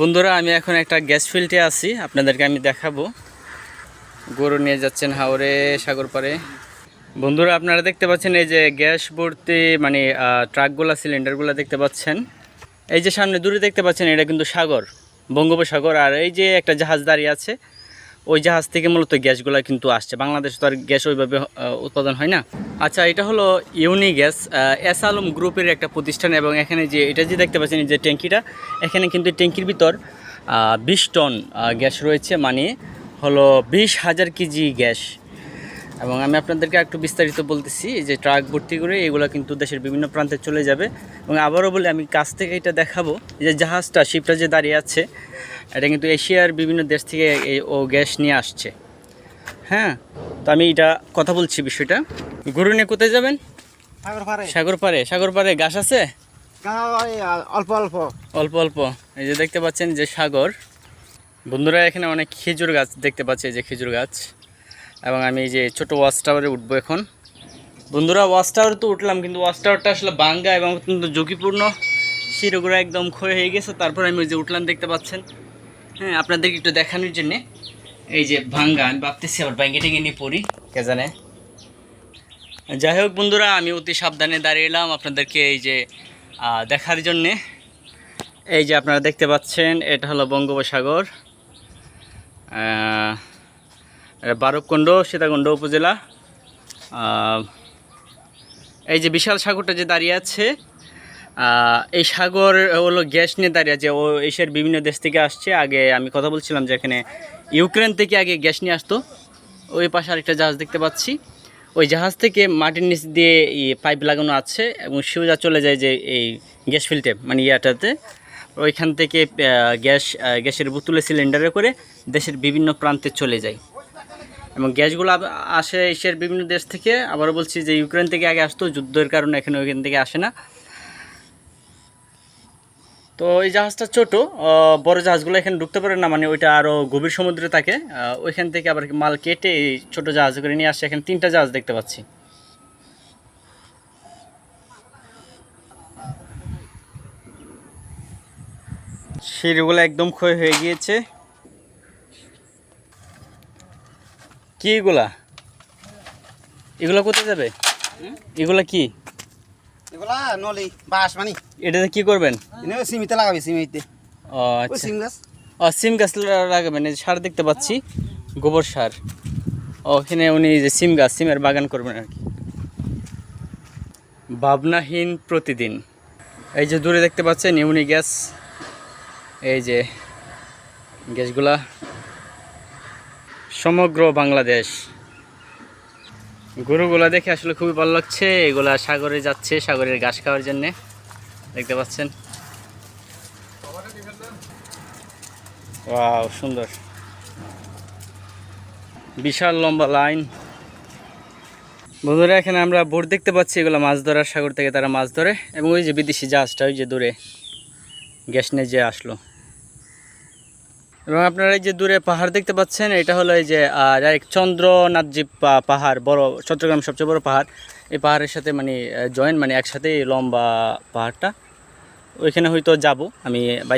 বন্ধুরা, আমি এখন একটা গ্যাস ফিল্ডে আছি। আপনাদেরকে আমি দেখাবো। গরু নিয়ে যাচ্ছেন হাওড়ে সাগর পারে বন্ধুরা, আপনারা দেখতে পাচ্ছেন এই যে গ্যাস ভর্তি মানে ট্রাকগুলো সিলিন্ডারগুলো দেখতে পাচ্ছেন। এই যে সামনে দূরে দেখতে পাচ্ছেন, এটা কিন্তু সাগর, বঙ্গোপসাগর। আর এই যে একটা জাহাজ দাঁড়িয়ে আছে ওই জাহাজ থেকে মূলত গ্যাসগুলো কিন্তু আসছে। বাংলাদেশে তো আর গ্যাস ওইভাবে উৎপাদন হয় না। আচ্ছা এটা হলো ইউনি গ্যাস এস আলম গ্রুপের একটা প্রতিষ্ঠান এবং এখানে যে, এটা যে দেখতে পাচ্ছেন যে ট্যাঙ্কিটা, এখানে কিন্তু ট্যাঙ্কির ভিতর বিশ টন গ্যাস রয়েছে। মানে হলো বিশ হাজার কেজি গ্যাস এবং আমি আপনাদেরকে একটু বিস্তারিত বলতেছি যে ট্রাক ভর্তি করে এগুলো কিন্তু দেশের বিভিন্ন প্রান্তে চলে যাবে। এবং আবারও বলে আমি কাছ থেকে এটা দেখাবো যে জাহাজটা শিপটা যে দাঁড়িয়ে আছে এটা কিন্তু এশিয়ার বিভিন্ন দেশ থেকে এই ও গ্যাস নিয়ে আসছে। হ্যাঁ তো আমি এটা কথা বলছি বিষয়টা। গরু নিয়ে কোথায় যাবেন? সাগর পারে সাগর পারে সাগর পারে গাছ আছে অল্প অল্প। অল্প অল্প। এই যে দেখতে পাচ্ছেন যে সাগর। বন্ধুরা এখানে অনেক খেজুর গাছ দেখতে পাচ্ছে যে খেজুর গাছ। এবং আমি এই যে ছোটো ওয়াচ টাওয়ারে উঠবো এখন। বন্ধুরা, ওয়াচ টাওয়ারে তো উঠলাম, কিন্তু ওয়াচ টাওয়ারটা আসলে বাঙ্গা এবং অত্যন্ত ঝুঁকিপূর্ণ। শিরোগুলো একদম ক্ষয় হয়ে গেছে, তারপর আমি ওই যে উঠলাম, দেখতে পাচ্ছেন। হ্যাঁ আপনাদেরকে একটু দেখানোর জন্যে এই যে ভাঙ্গা, আমি ভাবতেছি আবার ব্যাঙ্গে টেঙ্গে নিয়ে পড়ি, কে জানে। যাই হোক বন্ধুরা, আমি অতি সাবধানে দাঁড়িয়ে এলাম আপনাদেরকে এই যে দেখার জন্যে। এই যে আপনারা দেখতে পাচ্ছেন, এটা হলো বঙ্গোপসাগর। বারবকুণ্ড সীতাকুণ্ড উপজেলা। এই যে বিশাল সাগরটা যে দাঁড়িয়ে আছে এই সাগর হলো গ্যাস নিয়ে দাঁড়িয়ে আছে। ও এশিয়ার বিভিন্ন দেশ থেকে আসছে। আগে আমি কথা বলছিলাম যে এখানে ইউক্রেন থেকে আগে গ্যাস নিয়ে আসতো। ওই পাশে আরেকটা জাহাজ দেখতে পাচ্ছি। ওই জাহাজ থেকে মাটির নিচ দিয়ে পাইপ লাগানো আছে এবং সোজা চলে যায় যে এই গ্যাস ফিল্টে মানে ইয়াটাতে। ওইখান থেকে গ্যাস গ্যাসের বোতলে সিলিন্ডারে করে দেশের বিভিন্ন প্রান্তে চলে যায়। এবং গ্যাসগুলো আসে এশিয়ার বিভিন্ন দেশ থেকে। আবার বলছি যে ইউক্রেন থেকে আগে আসতো, যুদ্ধের কারণে এখানে ওইখান থেকে আসে না। তো এই জাহাজটা ছোট বড় জাহাজগুলো এখানে ঢুকতে পারে না মানে ওইটা আরও গভীর সমুদ্রে থাকে। ওইখান থেকে আবার মাল কেটে এই ছোটো জাহাজ করে নিয়ে আসছে এখানে তিনটা জাহাজ দেখতে পাচ্ছি। সিঁড়িগুলো একদম ক্ষয় হয়ে গিয়েছে। কি এগুলা? এগুলা কোথায় যাবে? এগুলা কি? এগুলা নলি বাঁশ মানি। এটাতে কি করবেন? সিমিতে লাগাবি সিমিতে। ও আচ্ছা। সিম গাছ। ও সিম গাছ লাগাবেন এই সার দেখতে পাচ্ছি গোবর সার। ওখানে উনি যে সিম গাছ সিমের বাগান করবেন আর কি। ভাবনাহীন প্রতিদিন। এই যে দূরে দেখতে পাচ্ছেন ইউনি গ্যাস এই যে গ্যাসগুলা। সমগ্র বাংলাদেশ। গরুগুলা দেখে আসলে খুবই ভালো লাগছে। এগুলা সাগরে যাচ্ছে, সাগরের ঘাস খাওয়ার জন্যে। দেখতে পাচ্ছেন? সুন্দর। বিশাল লম্বা লাইন। বন্ধুরা, এখানে আমরা বোট দেখতে পাচ্ছি। এগুলো মাছ ধরার সাগর থেকে তারা মাছ ধরে। এবং ওই যে বিদেশি জাহাজটা, ওই যে দূরে। গ্যাস নিয়ে যে আসলো। এবং আপনারা এই যে দূরে পাহাড় দেখতে পাচ্ছেন, এটা হলো এই যে ডাইরেক্ট চন্দ্রনাথজি পা- পাহাড়, বড় চট্টগ্রাম সবচেয়ে বড় পাহাড়। এই পাহাড়ের সাথে মানে জয়েন মানে একসাথে লম্বা পাহাড়টা। ওইখানে হয়তো যাব আমি